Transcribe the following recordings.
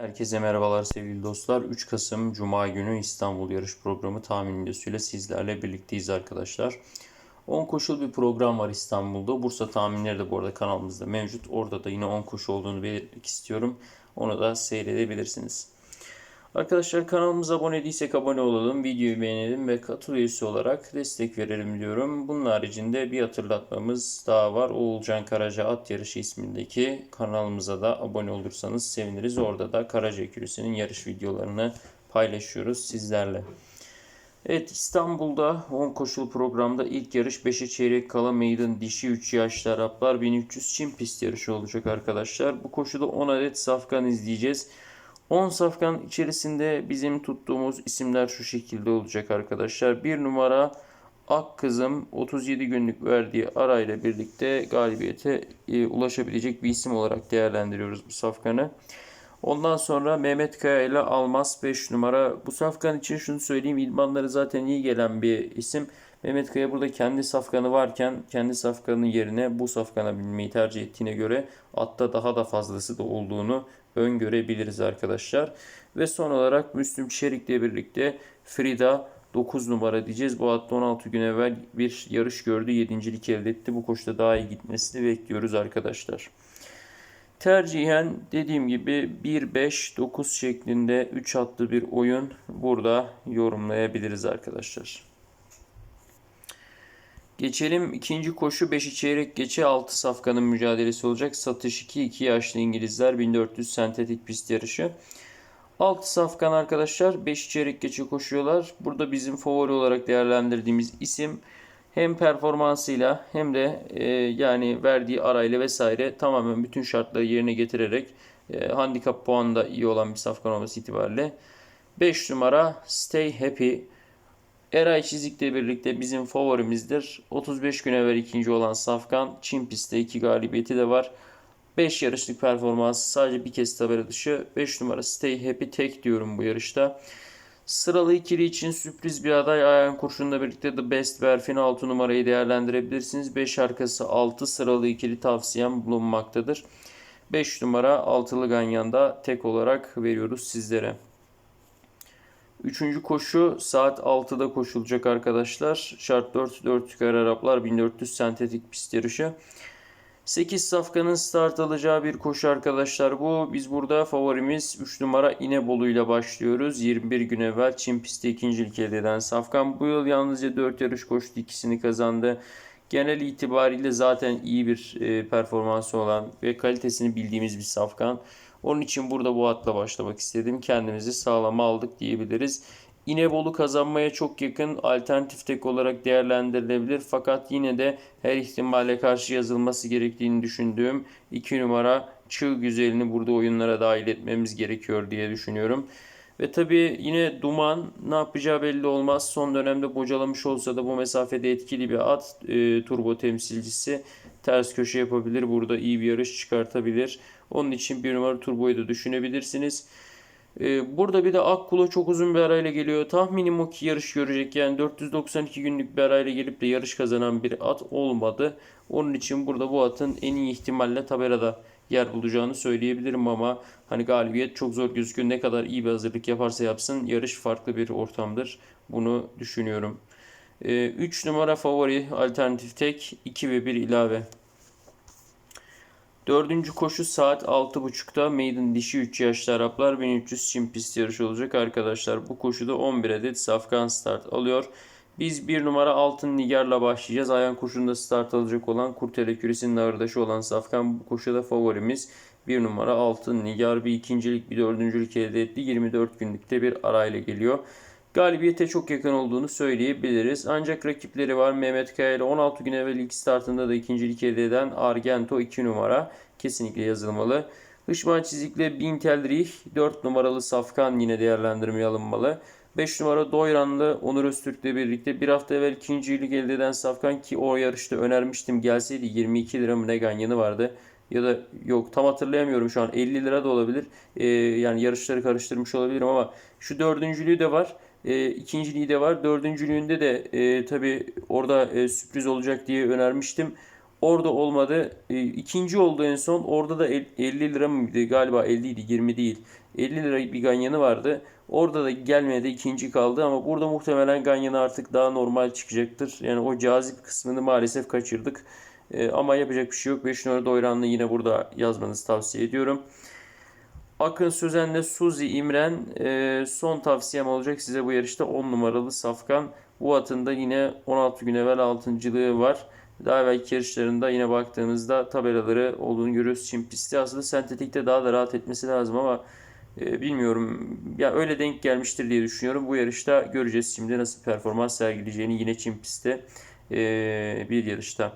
Herkese merhabalar sevgili dostlar. 3 Kasım Cuma günü İstanbul yarış programı tahmin videosuyla sizlerle birlikteyiz arkadaşlar. 10 koşul bir program var İstanbul'da. Bursa tahminleri de bu arada kanalımızda mevcut. Orada da yine 10 koşu olduğunu belirtmek istiyorum. Onu da seyredebilirsiniz. Arkadaşlar kanalımıza abone değilsek abone olalım, videoyu beğenelim ve katıl üyesi olarak destek verelim diyorum. Bunun haricinde bir hatırlatmamız daha var. Oğulcan Karaca At Yarışı ismindeki kanalımıza da abone olursanız seviniriz. Orada da Karaca Ekürüsü'nün yarış videolarını paylaşıyoruz sizlerle. Evet İstanbul'da 10 koşul programda ilk yarış 5'e çeyrek kala meydan dişi 3 yaşlı Araplar 1300 çim pist yarışı olacak arkadaşlar. Bu koşuda 10 adet safkan izleyeceğiz. 10 safkan içerisinde bizim tuttuğumuz isimler şu şekilde olacak arkadaşlar. 1 numara Ak Kızım 37 günlük verdiği arayla birlikte galibiyete e, ulaşabilecek bir isim olarak değerlendiriyoruz bu safkanı. Ondan sonra Mehmet Kaya ile Almaz 5 numara. Bu safkan için şunu söyleyeyim. İdmanları zaten iyi gelen bir isim. Mehmet Kaya burada kendi safkanı varken kendi safkanın yerine bu safkana binmeyi tercih ettiğine göre atta daha da fazlası da olduğunu öngörebiliriz arkadaşlar. Ve son olarak Müslüm Çelik ile birlikte Frida 9 numara diyeceğiz. Bu hatta 16 gün evvel bir yarış gördü. 7. elde etti. Bu koşuda daha iyi gitmesini bekliyoruz arkadaşlar. Tercihen dediğim gibi 1-5-9 şeklinde 3 hatlı bir oyun burada yorumlayabiliriz arkadaşlar. Geçelim ikinci koşu 5 çeyrek geçe 6 safkanın mücadelesi olacak. Satış 2 2 yaşlı İngilizler 1400 sentetik pist yarışı. 6 safkan arkadaşlar 5 çeyrek geçe koşuyorlar. Burada bizim favori olarak değerlendirdiğimiz isim hem performansıyla hem de e, yani verdiği arayla vesaire tamamen bütün şartları yerine getirerek e, handikap puanı da iyi olan bir safkan olması itibariyle 5 numara Stay Happy Eray Çizik'le birlikte bizim favorimizdir. 35 gün evvel ikinci olan Safkan Çin pistte 2 galibiyeti de var. 5 yarışlık performansı sadece bir kez tabela dışı. 5 numara Stay Happy tek diyorum bu yarışta. Sıralı ikili için sürpriz bir aday Ayhan Kurşun'la birlikte The Best Verfin 6 numarayı değerlendirebilirsiniz. 5 arkası 6 sıralı ikili tavsiyem bulunmaktadır. 5 numara altılı Ganyan'da tek olarak veriyoruz sizlere. Üçüncü koşu saat 6'da koşulacak arkadaşlar. Şart 4 4 kar Araplar 1400 sentetik pist yarışı. 8 safkanın start alacağı bir koşu arkadaşlar bu. Biz burada favorimiz 3 numara İnebolu ile başlıyoruz. 21 gün evvel Çin pistte ikincilik elde eden safkan. Bu yıl yalnızca 4 yarış koştu ikisini kazandı. Genel itibariyle zaten iyi bir e, performansı olan ve kalitesini bildiğimiz bir safkan. Onun için burada bu atla başlamak istedim. Kendimizi sağlama aldık diyebiliriz. İnebolu kazanmaya çok yakın alternatif tek olarak değerlendirilebilir. Fakat yine de her ihtimale karşı yazılması gerektiğini düşündüğüm 2 numara Çığ Güzelini burada oyunlara dahil etmemiz gerekiyor diye düşünüyorum. Ve tabii yine Duman ne yapacağı belli olmaz. Son dönemde bocalamış olsa da bu mesafede etkili bir at. E, turbo temsilcisi ters köşe yapabilir. Burada iyi bir yarış çıkartabilir. Onun için bir numara turboyu da düşünebilirsiniz. Ee, burada bir de Akkulo çok uzun bir arayla geliyor. Tahminim o ki yarış görecek. Yani 492 günlük bir arayla gelip de yarış kazanan bir at olmadı. Onun için burada bu atın en iyi ihtimalle tabelada yer bulacağını söyleyebilirim ama hani galibiyet çok zor gözüküyor. Ne kadar iyi bir hazırlık yaparsa yapsın yarış farklı bir ortamdır. Bunu düşünüyorum. 3 ee, numara favori alternatif tek 2 ve 1 ilave. Dördüncü koşu saat 6.30'da Maiden dişi 3 yaşlı Araplar 1300 çim pist yarışı olacak arkadaşlar. Bu koşuda 11 adet safkan start alıyor. Biz bir numara Altın Nigar'la başlayacağız. Ayan koşunda start alacak olan Kurtele Küresi'nin ağırdaşı olan Safkan bu koşuda favorimiz. Bir numara Altın Nigar bir ikincilik bir dördüncülük elde etti. 24 günlükte bir arayla geliyor galibiyete çok yakın olduğunu söyleyebiliriz. Ancak rakipleri var. Mehmet Kaya ile 16 gün evvel ilk startında da ikincilik elde eden Argento 2 numara kesinlikle yazılmalı. Hışman çizikle Bintelrich 4 numaralı Safkan yine değerlendirmeye alınmalı. 5 numara Doyranlı Onur Öztürk'le birlikte bir hafta evvel ikincilik elde eden Safkan ki o yarışta önermiştim gelseydi 22 lira mı ne ganyanı vardı. Ya da yok tam hatırlayamıyorum şu an 50 lira da olabilir. Ee, yani yarışları karıştırmış olabilirim ama şu dördüncülüğü de var. E, ikinciliği de var. Dördüncülüğünde de e, tabi orada e, sürpriz olacak diye önermiştim. Orada olmadı. E, ikinci oldu en son. Orada da el- 50 lira mıydı? Galiba 50 idi 20 değil. 50 lira bir ganyanı vardı. Orada da gelmedi. ikinci kaldı ama burada muhtemelen ganyanı artık daha normal çıkacaktır. Yani o cazip kısmını maalesef kaçırdık. E, ama yapacak bir şey yok. 5 numara Doyran'ı yine burada yazmanızı tavsiye ediyorum. Akın Sözen'le Suzi İmren e, son tavsiyem olacak size bu yarışta 10 numaralı Safkan. Bu atın da yine 16 gün evvel 6.lığı var. Daha evvelki yarışlarında yine baktığınızda tabelaları olduğunu görüyoruz. Çim pisti aslında sentetikte daha da rahat etmesi lazım ama e, bilmiyorum. Ya öyle denk gelmiştir diye düşünüyorum. Bu yarışta göreceğiz şimdi nasıl performans sergileyeceğini yine çim pistte e, bir yarışta.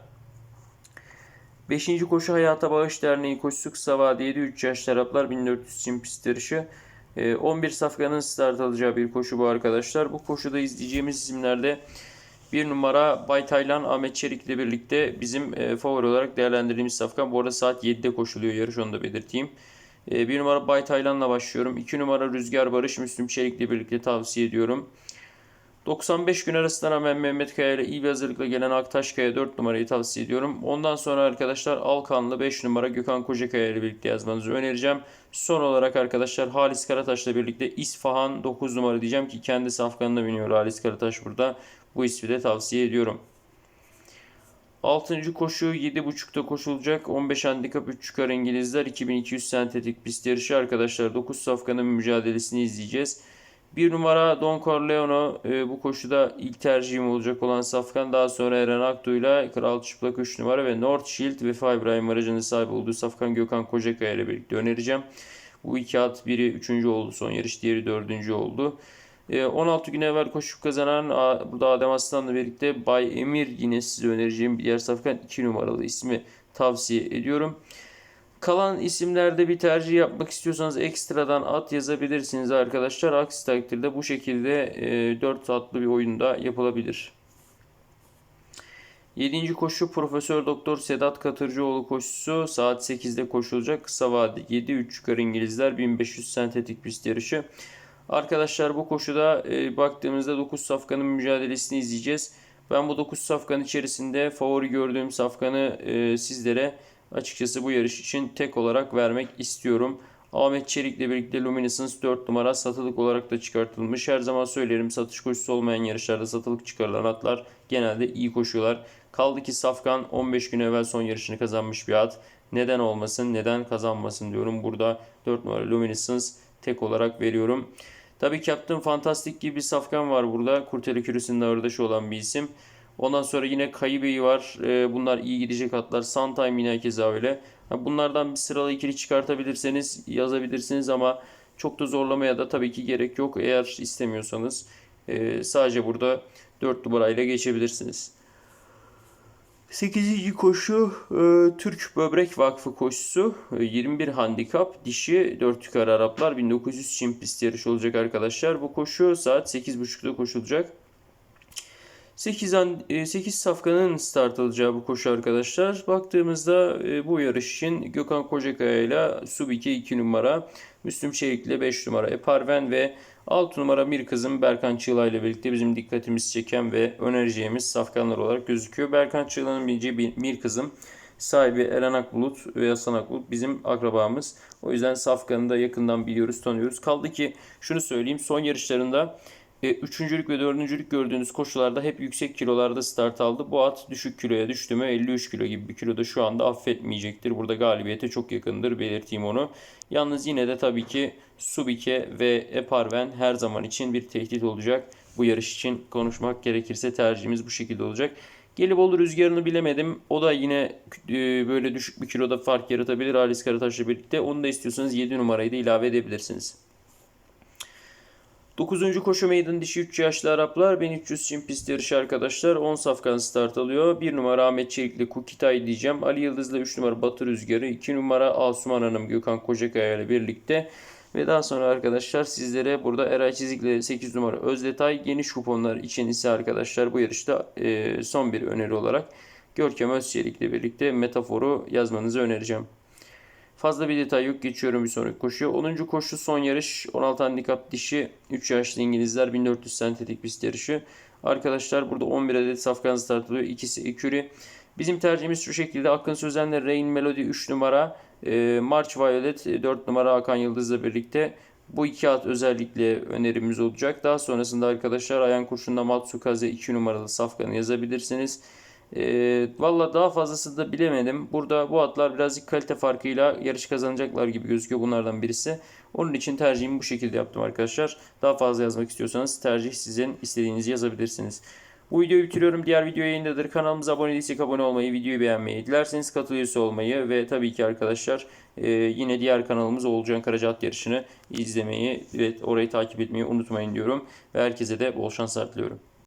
5. Koşu Hayata Bağış Derneği koşusu kısa vadeli 3 yaş taraflar 1400 çim pist yarışı. E, 11 safkanın start alacağı bir koşu bu arkadaşlar. Bu koşuda izleyeceğimiz isimlerde bir numara Bay Taylan Ahmet Çelik ile birlikte bizim e, favori olarak değerlendirdiğimiz safkan. Bu arada saat 7'de koşuluyor yarış onu da belirteyim. E, bir numara Bay Taylan'la başlıyorum. 2 numara Rüzgar Barış Müslüm Çelik ile birlikte tavsiye ediyorum. 95 gün arasında rağmen Mehmet Kaya ile iyi bir hazırlıkla gelen Aktaşkaya 4 numarayı tavsiye ediyorum. Ondan sonra arkadaşlar Alkanlı 5 numara Gökhan Kocakaya ile birlikte yazmanızı önereceğim. Son olarak arkadaşlar Halis Karataş ile birlikte İsfahan 9 numara diyeceğim ki kendi safkanına biniyor Halis Karataş burada. Bu ismi de tavsiye ediyorum. 6. koşu 7.5'ta koşulacak. 15 handikap 3 çıkar İngilizler. 2200 sentetik pist yarışı arkadaşlar. 9 safkanın mücadelesini izleyeceğiz. Bir numara Don Corleone e, bu koşuda ilk tercihim olacak olan Safkan. Daha sonra Eren Aktu ile Kral Çıplak 3 numara ve North Shield ve İbrahim aracının sahibi olduğu Safkan Gökhan Kocakaya ile birlikte önereceğim. Bu iki at biri 3. oldu son yarış, diğeri 4. oldu. 16 gün evvel koşup kazanan burada Adem Aslan'la birlikte Bay Emir yine size önereceğim bir diğer safkan 2 numaralı ismi tavsiye ediyorum. Kalan isimlerde bir tercih yapmak istiyorsanız ekstradan at yazabilirsiniz arkadaşlar. Aksi takdirde bu şekilde e, 4 atlı bir oyunda yapılabilir. 7. koşu Profesör Doktor Sedat Katırcıoğlu koşusu saat 8'de koşulacak. Kısa vade 7-3 çıkar İngilizler 1500 sentetik pist yarışı. Arkadaşlar bu koşuda e, baktığımızda 9 safkanın mücadelesini izleyeceğiz. Ben bu 9 safkan içerisinde favori gördüğüm safkanı e, sizlere açıkçası bu yarış için tek olarak vermek istiyorum. Ahmet Çelik ile birlikte Luminescence 4 numara satılık olarak da çıkartılmış. Her zaman söylerim satış koşusu olmayan yarışlarda satılık çıkarılan atlar genelde iyi koşuyorlar. Kaldı ki Safkan 15 gün evvel son yarışını kazanmış bir at. Neden olmasın, neden kazanmasın diyorum. Burada 4 numara Luminescence tek olarak veriyorum. Tabii Captain Fantastic gibi bir safkan var burada. Kurteli Kürüsü'nün ağırdaşı olan bir isim. Ondan sonra yine Kayıbeyi var. Ee, bunlar iyi gidecek atlar. Suntime yine keza öyle. Bunlardan bir sıralı ikili çıkartabilirseniz yazabilirsiniz ama çok da zorlamaya da tabii ki gerek yok. Eğer istemiyorsanız e, sadece burada 4 numarayla geçebilirsiniz. 8. koşu e, Türk Böbrek Vakfı koşusu. E, 21 handikap dişi 4 yukarı Araplar 1900 çim pist yarışı olacak arkadaşlar. Bu koşu saat 8.30'da koşulacak. 8, 8 safkanın start alacağı bu koşu arkadaşlar. Baktığımızda e, bu yarış için Gökhan Kocakaya ile Subike 2 numara, Müslüm Çelik ile 5 numara, Eparven ve 6 numara bir kızım Berkan Çığla ile birlikte bizim dikkatimizi çeken ve önereceğimiz safkanlar olarak gözüküyor. Berkan Çığla'nın bileceği bir, bir kızım sahibi Eren Akbulut ve Hasan Akbulut bizim akrabamız. O yüzden safkanı da yakından biliyoruz, tanıyoruz. Kaldı ki şunu söyleyeyim son yarışlarında e, üçüncülük ve dördüncülük gördüğünüz koşularda hep yüksek kilolarda start aldı. Bu at düşük kiloya düştü mü 53 kilo gibi bir kiloda şu anda affetmeyecektir. Burada galibiyete çok yakındır belirteyim onu. Yalnız yine de tabii ki Subike ve Eparven her zaman için bir tehdit olacak. Bu yarış için konuşmak gerekirse tercihimiz bu şekilde olacak. Gelibolu rüzgarını bilemedim. O da yine e, böyle düşük bir kiloda fark yaratabilir Halis Karataş'la birlikte. Onu da istiyorsanız 7 numarayı da ilave edebilirsiniz. 9. koşu meydan dişi 3 yaşlı Araplar 1300 çim pist yarışı arkadaşlar. 10 safkan start alıyor. 1 numara Ahmet Çelikli Kukitay diyeceğim. Ali Yıldız'la 3 numara Batı Rüzgarı. 2 numara Asuman Hanım Gökhan Kocakaya ile birlikte. Ve daha sonra arkadaşlar sizlere burada Eray Çizik'le 8 numara Özdetay geniş kuponlar için ise arkadaşlar bu yarışta e, son bir öneri olarak Görkem Özçelik ile birlikte metaforu yazmanızı önereceğim. Fazla bir detay yok. Geçiyorum bir sonraki koşuya. 10. koşu son yarış. 16 handikap dişi. 3 yaşlı İngilizler 1400 sentetik pist yarışı. Arkadaşlar burada 11 adet safkan start alıyor. İkisi Eküri. Bizim tercihimiz şu şekilde. Akın Sözen'le Rain Melody 3 numara. E, March Violet 4 numara Hakan Yıldız'la birlikte. Bu iki at özellikle önerimiz olacak. Daha sonrasında arkadaşlar Ayan Kurşun'da Matsukaze 2 numaralı safkanı yazabilirsiniz. E, Valla daha fazlası da bilemedim. Burada bu atlar birazcık kalite farkıyla yarış kazanacaklar gibi gözüküyor bunlardan birisi. Onun için tercihimi bu şekilde yaptım arkadaşlar. Daha fazla yazmak istiyorsanız tercih sizin istediğinizi yazabilirsiniz. Bu videoyu bitiriyorum. Diğer video yayındadır. Kanalımıza abone değilsek abone olmayı, videoyu beğenmeyi, dilerseniz katıl üyesi olmayı ve tabii ki arkadaşlar e, yine diğer kanalımız Oğulcan Karaca At Yarışı'nı izlemeyi ve orayı takip etmeyi unutmayın diyorum. Ve herkese de bol şanslar diliyorum.